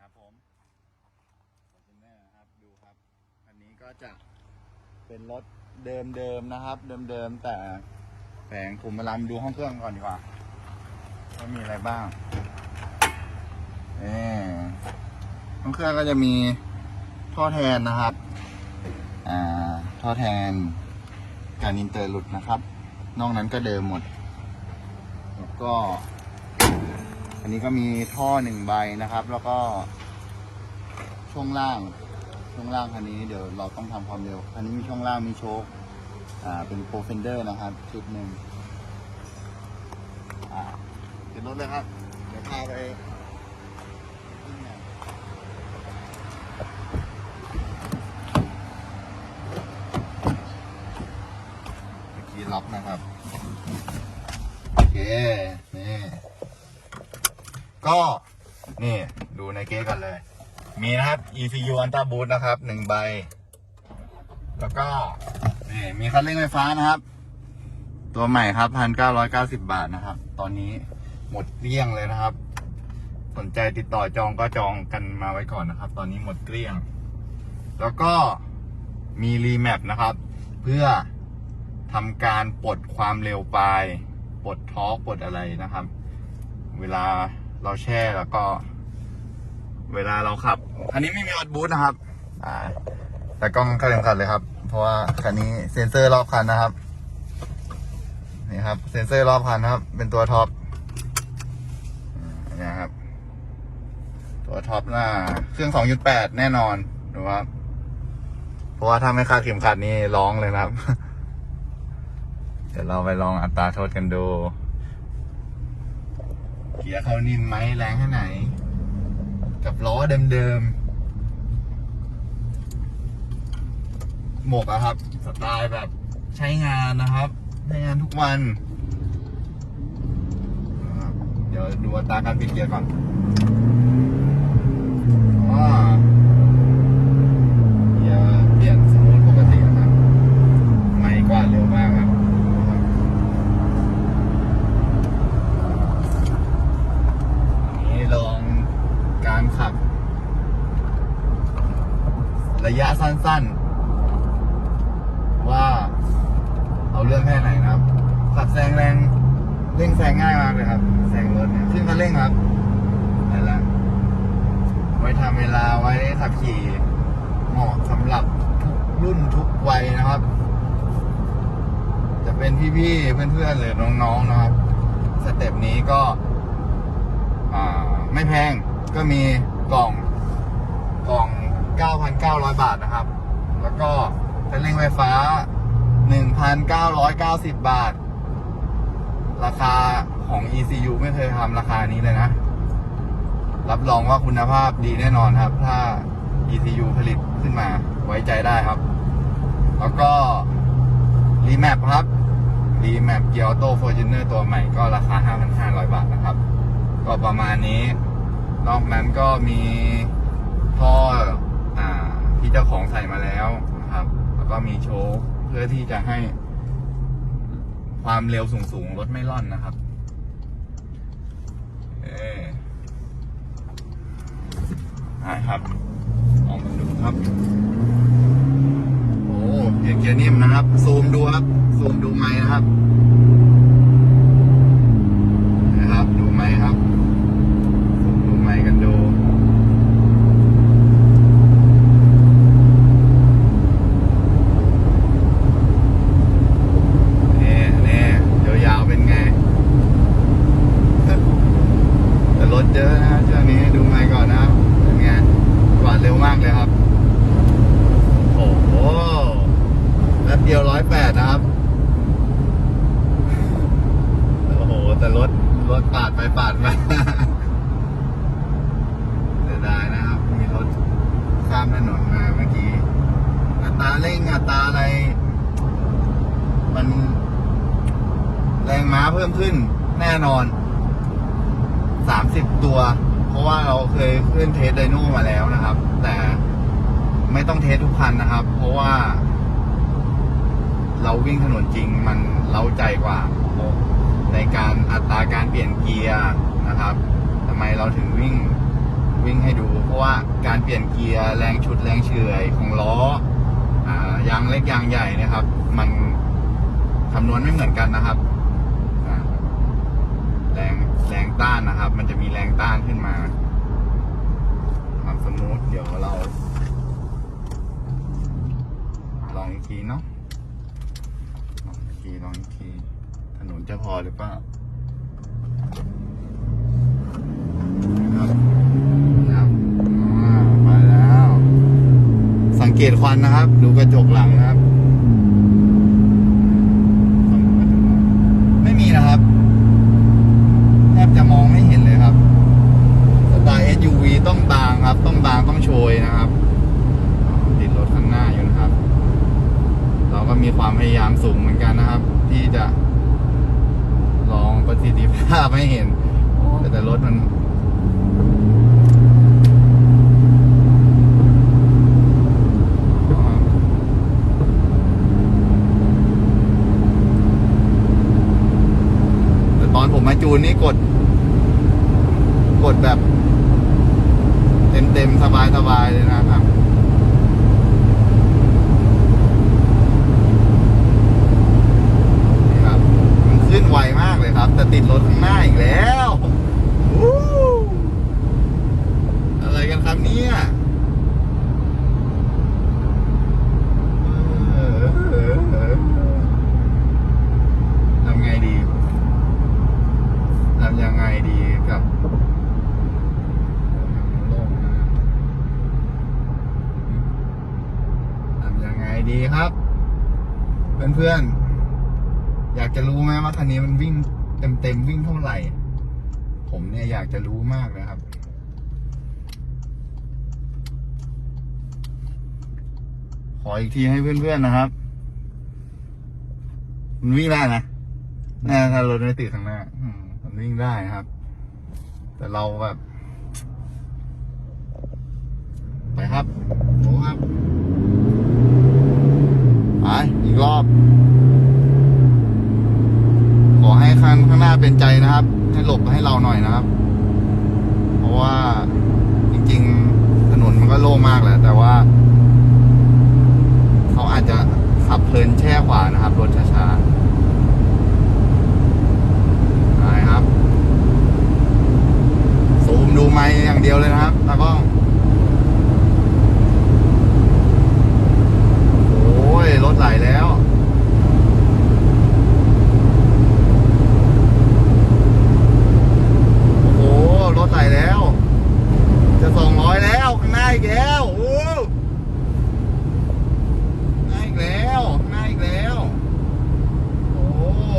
ครับผมฟอร์จูเนอร์ครับดูครับ อันนี้ก็จะเป็นรถเดิมๆนะครับ เดิมๆแต่แผงขุมพลังดูห้องเครื่องก่อนดีกว่าว่ามีอะไรบ้างเออห้องเครื่องก็จะมีท่อแทนนะครับ อ่า ท่อแทน การอินเตอร์หลุดนะครับ นอกนั้นก็เดิมหมด แล้วก็ อันนี้ก็มีท่อหนึ่งใบนะครับ แล้วก็ช่วงล่าง ช่วงล่างคันนี้เดี๋ยวเราต้องทำความเร็วคันนี้มีช่วงล่างมีโชคอ่าเป็นโปรเฟนเดอร์นะครับชุดหนึ่งอ่าเดี๋ยวรถเลยครับ เดี๋ยวพาไปดีล็อกนะครับ โอเค นี่ ก็นี่ดูในเก๊ก่อนเลย มีนะครับ ECU Ultra Boost นะครับหนึ่งใบ แล้วก็นี่มีคันเร่งไฟฟ้านะครับ ตัวใหม่ครับพันเก้าร้อยเก้าสิบาทนะครับ ตอนนี้หมดเกลี้ยงเลยนะครับ สนใจติดต่อจองก็จองกันมาไว้ก่อนนะครับ ตอนนี้หมดเกลี้ยง แล้วก็มีรีแมปนะครับ เพื่อทำการปลดความเร็วปลายปลดทอร์กปลดอะไรนะครับ เวลา เราแช่แล้วก็ เวลาเราขับคันนี้ไม่มีออดบูทนะครับ อ่า แต่กล้องเข้าเข็มขัดเลยครับ เพราะว่าคันนี้เซ็นเซอร์รอบคันนะครับ นี่ครับ เซ็นเซอร์รอบคันนะครับ เป็นตัวท็อปอ่านี่ครับ ตัวท็อปหน้า เครื่อง 2.8 แน่นอนดูครับ เพราะว่าถ้าไม่คาดเข็มขัดนี่ร้องเลยนะครับ เดี๋ยวเราไปลองอัตราโทษกันดู เกียร์เขานิ่มไหมแรงแค่ไหน กับล้อเดิมๆ หมกอะครับ สไตล์แบบใช้งานนะครับ ใช้งานทุกวัน เดี๋ยวดูตาการเปลี่ยนเกียร์ก่อนอ๋อเกียร์เปลี่ยนสมูทปกตินะครับใหม่กว่าเร็วมากครับนะครับ นี่ลองการขับ ระยะ สั้น ๆ ว่า เอาเรื่องแค่ไหนนะครับขับแซงแรงเร่งแซงง่ายมากเลยครับแซงรถเนี่ยขึ้นคันเร่งครับนั่นแหละไว้ทำเวลาไว้ขับขี่เหมาะสำหรับทุกรุ่นทุกวัยนะครับ จะเป็นพี่ๆเพื่อนๆหรือน้องๆนะครับสเต็ปนี้ก็ไม่แพงก็มีกล่องกล่อง 9,900 บาทนะครับ แล้วก็เป็นเร่งไฟฟ้า 1,990 บาท ราคาของ ECU ไม่เคยทำราคานี้เลยนะ รับรองว่าคุณภาพดีแน่นอนครับ ถ้า ECU ผลิตขึ้นมาไว้ใจได้ครับ แล้วก็รีแมปครับรีแมปเกียร์ออโต้ฟอร์จูเนอร์ตัวใหม่ก็ราคา 5,500 บาทนะครับ ก็ประมาณนี้ นอกนั้นก็มีท่อ ที่เจ้าของใส่มาแล้วนะครับ แล้วก็มีโชว์เพื่อที่จะให้ความเร็วสูงๆรถไม่ล่อนนะครับเอออ่าครับลองมาดูครับ โอ้เกียร์เกียร์นิ่มนะครับ ซูมดูครับ ซูมดูไม้นะครับ ดูไม้ครับ ดูไม้กันดู นี่นี่ยาวๆเป็นไง แต่รถเยอะนะช่วงนี้ดูไม้ก่อนนะครับ เป็นไงกวาดเร็วมากเลยครับ โอ้โหแป๊บเดียวร้อยแปดนะครับ โอ้โห แต่รถ รถปาดไปปาดมา เสียดายนะครับ มีรถข้ามถนนมาเมื่อกี้ อัตราเร่งอัตราอะไร มัน แรงม้า เพิ่มขึ้นแน่นอนสามสิบตัว เพราะว่าเราเคยขึ้นเทสไดโน่มาแล้วนะครับ แต่ไม่ต้องเทสทุกคันนะครับ เพราะว่า เราวิ่งถนนจริงมันเล้าใจกว่า ในการอัตราการเปลี่ยนเกียร์นะครับทำไมเราถึงวิ่งวิ่งให้ดู เพราะว่าการเปลี่ยนเกียร์แรงชุดแรงเฉื่อยของล้ออยางเล็กยางใหญ่นะครับ มันคำนวณไม่เหมือนกันนะครับอ่าแรงแรงต้านนะครับ มันจะมีแรงต้านขึ้นมาความสมูทเดี๋ยวเรา ลองอีกทีเนาะลองอีกทีลองอีกทีถนนจะพอหรือเปล่าครับนะครับอ่าแล้วสังเกตควันนะครับ ดูกระจกหลังนะครับ ไม่มีนะครับ จะมองไม่เห็นเลยครับสไตล์ SUV ต้องบางครับ ต้องบางต้องโชยนะครับติดรถข้างหน้าอยู่นะครับ เราก็มีความพยายามสูงเหมือนกันนะครับ ที่จะลองประสิทธิภาพให้เห็นแต่รถมัน แต่ตอนผมมาจูนนี่กด กดแบบ เต็มสบายสบายๆเลยนะครับนี่ครับมันขึ้นไวมากเลยครับ แต่ติดรถข้างหน้าอีกแล้วอะไรกันครับเนี่ยเออทำไงดีทำยังไงดีกับโลกนะทำยังไงดีครับ เพื่อนๆ อยากจะรู้ไหมว่าคันนี้มันวิ่งเต็มๆวิ่งเท่าไหร่ ผมเนี่ยอยากจะรู้มากเลยครับ ขออีกทีให้เพื่อนๆนะครับ มันวิ่งได้นะนะถ้ารถไม่ติดข้างหน้าอืมันวิ่งได้ครับ แต่เราแบบ ไปครับโอ้ครับ ไปอีก รอบ ขอให้คันข้างหน้าเป็นใจนะครับ ให้หลบให้เราหน่อยนะครับ เพราะว่าจริงๆถนนมันก็โล่งมากแหละ แต่ว่า เขาอาจจะขับเพลินแช่ขวานะครับรถช้าๆไปครับ ซูมดูไม้อย่างเดียวเลยนะครับตากล้อง โอ้ย รถไหลแล้ว โอ้โห รถไหลแล้ว จะสองร้อยแล้ว ข้างหน้าอีกแล้ว โอ้ข้างหน้าอีกแล้วข้างหน้าอีกแล้ว โอ้โห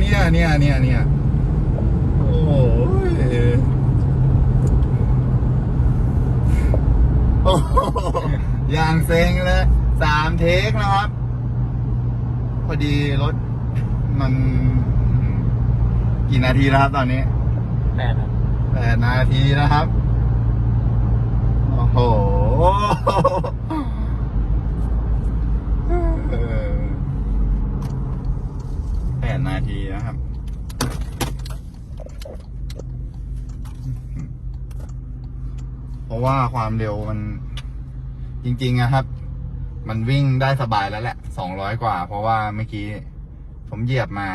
เนี่ยเนี่ยเนี่ยเนี่ยเนี่ยโอ้โหโอ้โหอย่างเซ็งเลยสามเทคนะครับ พอดีรถมันกี่นาทีแล้วครับตอนนี้แปดครับแปดนาทีนะครับ โอ้โหเออแป ดนาทีนะครับ เพราะว่าความเร็วมัน จริง ๆ นะครับ มันวิ่งได้สบายแล้วแหละสองร้อยกว่า เพราะว่าเมื่อกี้ ผมเหยียบมา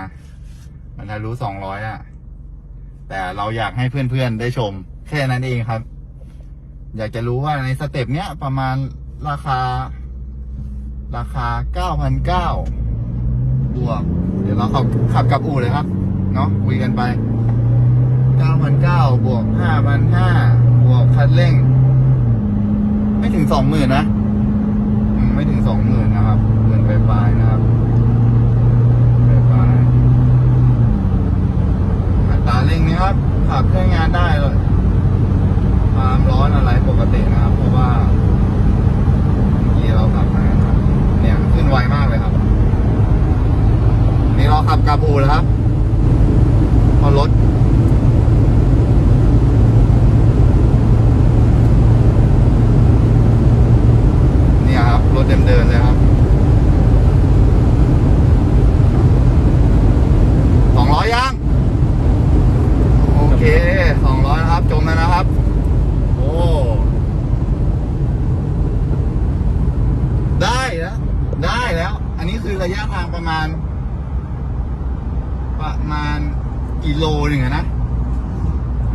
มันทะลุสองร้อยอะแต่เราอยากให้เพื่อนๆได้ชม แค่นั้นเองครับ อยากจะรู้ว่าในสเต็ปเนี้ยประมาณราคา ราคาเก้าพันเก้า บวก เดี๋ยวเราขับขับกลับอู่เลยครับ เนาะคุยกันไปเก้าพันเก้าบวกห้าพันห้าบวกคันเร่ง ไม่ถึงสองหมื่นนะ ไม่ถึงสองหมื่นนะครับหมื่นปลายนะครับ คือระยะทางประมาณ ประมาณกิโลหนึ่งนะ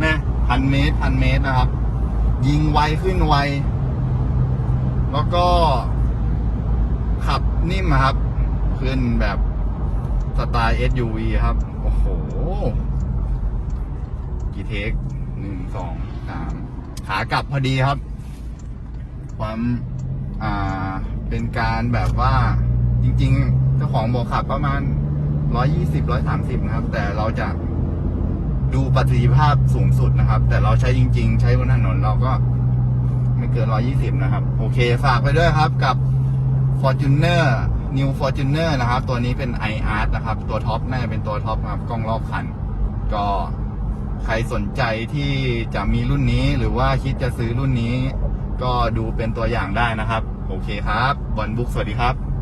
นะพันเมตรพันเมตรนะครับ ยิงไวขึ้นไว แล้วก็ขับนิ่มครับ ขึ้นแบบสไตล์ SUV ครับ โอ้โห กี่เทคหนึ่งสองสามขากลับพอดีครับ ความ อ่า เป็นการแบบว่า จริง ๆ เจ้าของบอกขับประมาณร้อยยี่สิบร้อยสามสิบนะครับ แต่เราจะดูประสิทธิภาพสูงสุดนะครับ แต่เราใช้จริง ๆ ใช้บนถนนเราก็ไม่เกินร้อยี่สิบนะครับ โอเค ฝากไปด้วยครับกับ Fortuner New Fortuner นะครับ ตัวนี้เป็น iArt นะครับ ตัวท็อปน่าจะเป็นตัวท็อปครับกล้องรอบคัน ก็ใครสนใจที่จะมีรุ่นนี้หรือว่าคิดจะซื้อรุ่นนี้ ก็ดูเป็นตัวอย่างได้นะครับ โอเคครับบอลบุ๊กสวัสดีครับ